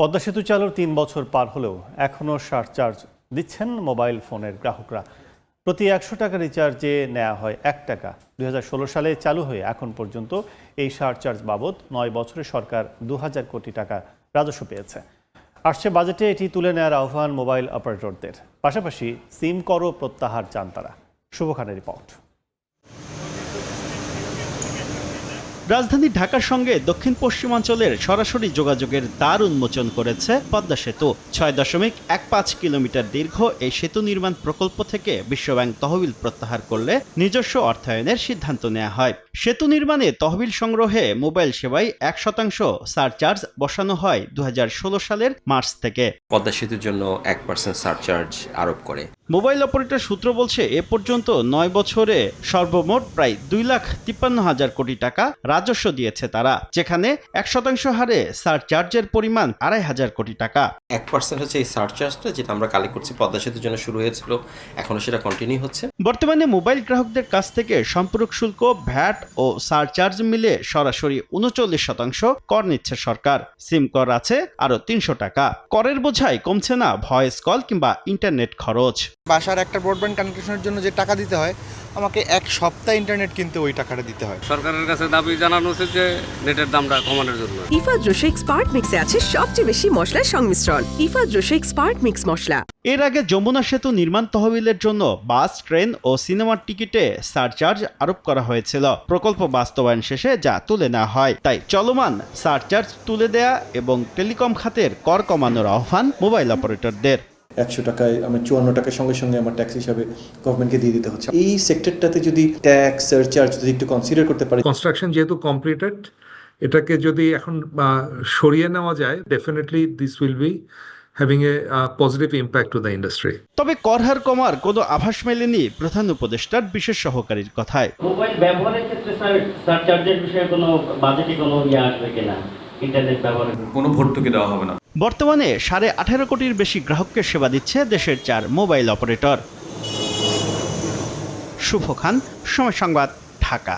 পদ্মা সেতু চালুর তিন বছর পার হলেও এখনও চার্জ দিচ্ছেন মোবাইল ফোনের গ্রাহকরা। প্রতি একশো টাকা রিচার্জে নেওয়া হয় এক টাকা। দু হাজার ষোলো সালে চালু হয়ে এখন পর্যন্ত এই চার্জ বাবদ নয় বছরে সরকার দু হাজার কোটি টাকা রাজস্ব পেয়েছে। আসছে বাজেটে এটি তুলে নেওয়ার আহ্বান মোবাইল অপারেটরদের। পাশাপাশি সিম করও প্রত্যাহার চান তারা। শুভ খানের রিপোর্ট। রাজধানী ঢাকার সঙ্গে দক্ষিণ পশ্চিমাঞ্চলের সরাসরি যোগাযোগের দ্বার উন্মোচন করেছে পদ্মা সেতু। ছয় দশমিক এক পাঁচ কিলোমিটার দীর্ঘ এই সেতু নির্মাণ প্রকল্প থেকে বিশ্বব্যাংক তহবিল প্রত্যাহার করলে নিজস্ব অর্থায়নের সিদ্ধান্ত নেওয়া হয়। সেতু নির্মাণে তহবিল সংগ্রহে মোবাইল সেবায় এক শতাংশ সারচার্জ বসানো হয় দু হাজার ষোলো সালের মার্চ থেকে। পদ্মা সেতুর জন্য এক পার্সেন্ট সারচার্জ আরোপ করে। মোবাইল অপারেটর সূত্র বলছে এ পর্যন্ত নয় বছরে সর্বমোট প্রায় দুই লাখ তিপ্পান্ন হাজার কোটি টাকা রাজস্ব দিয়েছে তারা যেখানে এক শতাংশ হারে সারচার্জের পরিমাণ আড়াই হাজার কোটি টাকা। এক পার্সেন্ট হচ্ছে এই সারচার্জটা যেটা আমরা কালেক্ট করছি পদ্মা সেতুর জন্য শুরু হয়েছিল এখনও সেটা কন্টিনিউ হচ্ছে। বর্তমানে মোবাইল গ্রাহকদের কাছ থেকে সম্পূরক শুল্ক ভ্যাট ও সারচার্জ মিলে সরাসরি উনচল্লিশ শতাংশ কর নিচ্ছে সরকার। সিম কর আছে আরও তিনশো টাকা। করের বোঝায় কমছে না ভয়েস কল কিংবা ইন্টারনেট খরচ। বাসার একটা ব্রডব্যান্ড কানেকশনের জন্য যে টাকা দিতে হয় আমাকে এক সপ্তাহ ইন্টারনেট কিনতে ওই টাকাটা দিতে হয়। সরকারের কাছে দাবি জানানো হচ্ছে যে নেটের দামটা কমানোর জন্য। ইফা রোশেক স্পার্ট মিক্সে আছে সবচেয়ে বেশি মশলার সংমিশ্রণ। ইফা রোশেক স্পার্ট মিক্স মশলা। এর আগে যমুনা সেতু নির্মাণ তহবিলের জন্য বাস ট্রেন ও সিনেমার টিকিটে সারচার্জ আরোপ করা হয়েছিল। প্রকল্প বাস্তবায়ন শেষে যা তুলে নেওয়া হয় তাই চলমান সারচার্জ তুলে দেয়া এবং টেলিকম খাতের কর কমানোর আহ্বান মোবাইল অপারেটরদের। একশো টাকায় আমার চুয়ান্ন টাকার সঙ্গে সঙ্গে আমার ট্যাক্স হিসাবে গভর্নমেন্টকে দিয়ে দিতে হচ্ছে। এই সেক্টরটাতে যদি ট্যাক্স সারচার্জ যদি একটু কনসিডার করতে পারে কনস্ট্রাকশন যেহেতু কমপ্লিটেড এটাকে যদি এখন সরিয়ে নেওয়া যায় definitely this will be having a positive impact to the industry তবে কর হার কমার কোনো আভাস মেলেনি প্রধান উপদেষ্টার বিশেষ সহকারীর কথায়। মোবাইল ব্যবহারের ক্ষেত্রে স্যার সারচার্জের বিষয়ে কোনো বাজেটে কোনো ইয়ে আসবে কিনা? ইন্টারনেট ব্যবহারের কোনো ভর্তুকি দেওয়া হবে না। বর্তমানে সাড়ে আঠারো কোটির বেশি গ্রাহককে সেবা দিচ্ছে দেশের চার মোবাইল অপারেটর। শুভ খান, সময় সংবাদ, ঢাকা।